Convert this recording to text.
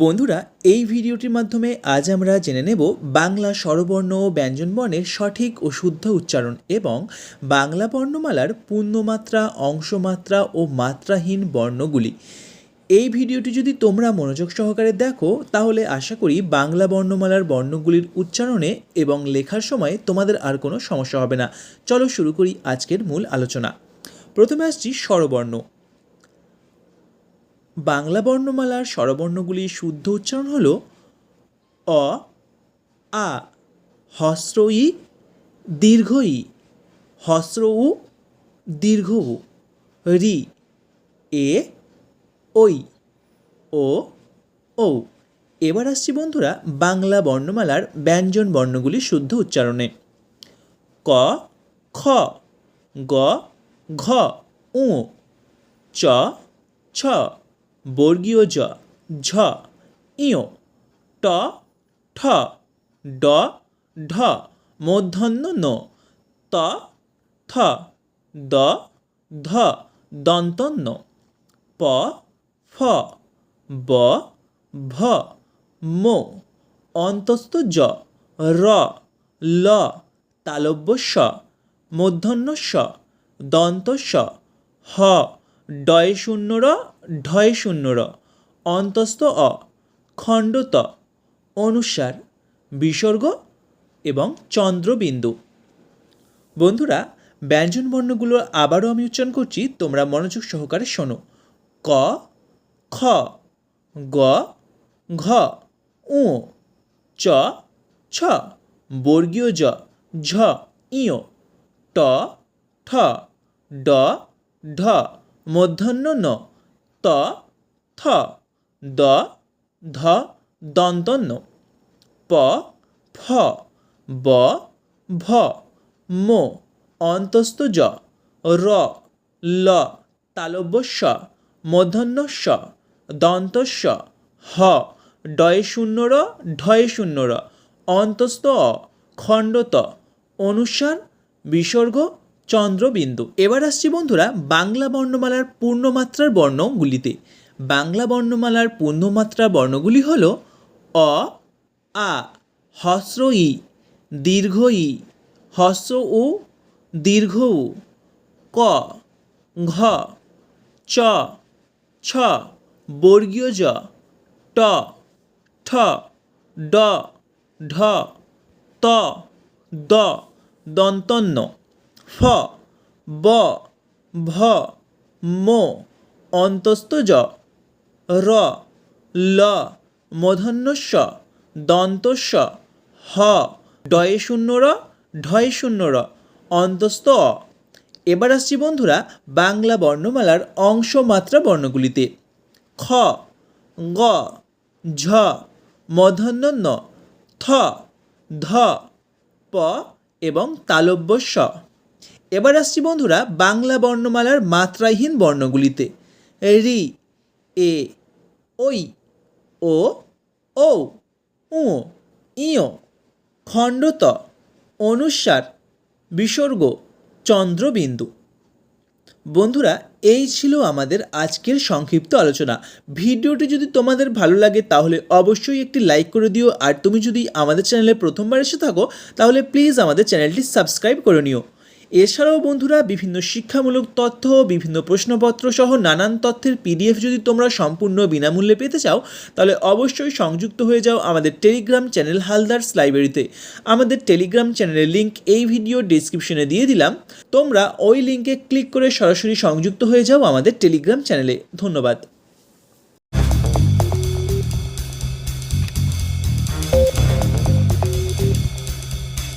বন্ধুরা, এই ভিডিওটির মাধ্যমে আজ আমরা জেনে নেব বাংলা স্বরবর্ণ ও ব্যঞ্জনবর্ণের সঠিক ও শুদ্ধ উচ্চারণ এবং বাংলা বর্ণমালার পূর্ণমাত্রা, অংশমাত্রা ও মাত্রাহীন বর্ণগুলি। এই ভিডিওটি যদি তোমরা মনোযোগ সহকারে দেখো, তাহলে আশা করি বাংলা বর্ণমালার বর্ণগুলির উচ্চারণে এবং লেখার সময় তোমাদের আর কোনো সমস্যা হবে না। চলো শুরু করি আজকের মূল আলোচনা। প্রথমে আসছি স্বরবর্ণ। বাংলা বর্ণমালার স্বরবর্ণগুলির শুদ্ধ উচ্চারণ হল অ, আ হস্র ই দীর্ঘ ই হস্র উ দীর্ঘ উ রি, এ ওই ও ও এবার আসছি বন্ধুরা বাংলা বর্ণমালার ব্যঞ্জন বর্ণগুলি শুদ্ধ উচ্চারণে। ক, খ, গ, ঘ উ চ, ছ। বর্গীয় জ, ঝ, ইয়, ট, ঠ, ড, ঢ মূর্ধন্য ন, ত, থ, দ, ধ দন্তন্য প, ফ, ব, ভ, ম, অন্তস্থ জ, র, ল, তালব্য স মূর্ধন্য স, দন্ত স, হ ডয় শূন্য র ঢয় শূন্য র অন্তস্থ অ খণ্ড ত অনুসার বিসর্গ এবং চন্দ্রবিন্দু। বন্ধুরা, ব্যঞ্জন বর্ণগুলো আবারও আমি উচ্চারণ করছি, তোমরা মনোযোগ সহকারে শোনো। ক, খ, গ, ঘ, উ, চ, ছ, বর্গীয় জ, ঝ, ইয়, ট, ঠ, ড, ঢ, মধ্যাহ্ন ন। ত, থ, দ, ধ, দন্তন্য। প, ফ, ব, ভ, ম, অন্তস্থ জ, র, ল তালব্য স স দন্ত স হ ডয় শূন্য র ঢয় শূন্য র অন্তস্থ অ খণ্ডত অনুসার বিসর্গ চন্দ্রবিন্দু। এবার আসছি বন্ধুরা বাংলা বর্ণমালার পূর্ণমাত্রার বর্ণগুলিতে। বাংলা বর্ণমালার পূর্ণমাত্রার বর্ণগুলি হল অ, আ, হস্র ই, দীর্ঘ ই, হস্র উ, দীর্ঘ উ, ক, ঘ, চ, ছ, বর্গীয় জ, ট, ঠ, ড, ঢ, ত, দ, দন্তন্য। ফ ব, ভ, ম, অন্তস্থ জ। র, ল মূর্ধন্যস্ব দন্তস্ব হ, ডয়ে শূন্য র, ঢয় শূন্য র, অন্তস্থ অ। এবার আসছি বন্ধুরা বাংলা বর্ণমালার অংশমাত্রা বর্ণগুলিতে। খ, গ, ঝ মধন্য থ, ধ, প এবং তালব্য স এবার আসছি বন্ধুরা বাংলা বর্ণমালার মাত্রাহীন বর্ণগুলিতে। রি, এ ওই ও ও উ, ইয়, খণ্ডত, অনুসার, বিসর্গ, চন্দ্রবিন্দু। বন্ধুরা, এই ছিল আমাদের আজকের সংক্ষিপ্ত আলোচনা। ভিডিওটি যদি তোমাদের ভালো লাগে, তাহলে অবশ্যই একটি লাইক করে দিও। আর তুমি যদি আমাদের চ্যানেলে প্রথমবার এসে থাকো, তাহলে প্লিজ আমাদের চ্যানেলটি সাবস্ক্রাইব করে নিও। এছাড়াও বন্ধুরা, বিভিন্ন শিক্ষামূলক তথ্য, বিভিন্ন প্রশ্নপত্র সহ নানান তথ্যের পিডিএফ যদি তোমরা সম্পূর্ণ বিনামূল্যে পেতে চাও, তাহলে অবশ্যই সংযুক্ত হয়ে যাও আমাদের টেলিগ্রাম চ্যানেল হালদার্স লাইব্রেরিতে আমাদের টেলিগ্রাম চ্যানেলের লিঙ্ক এই ভিডিও ডিসক্রিপশনে দিয়ে দিলাম। তোমরা ওই লিঙ্কে ক্লিক করে সরাসরি সংযুক্ত হয়ে যাও আমাদের টেলিগ্রাম চ্যানেলে ধন্যবাদ।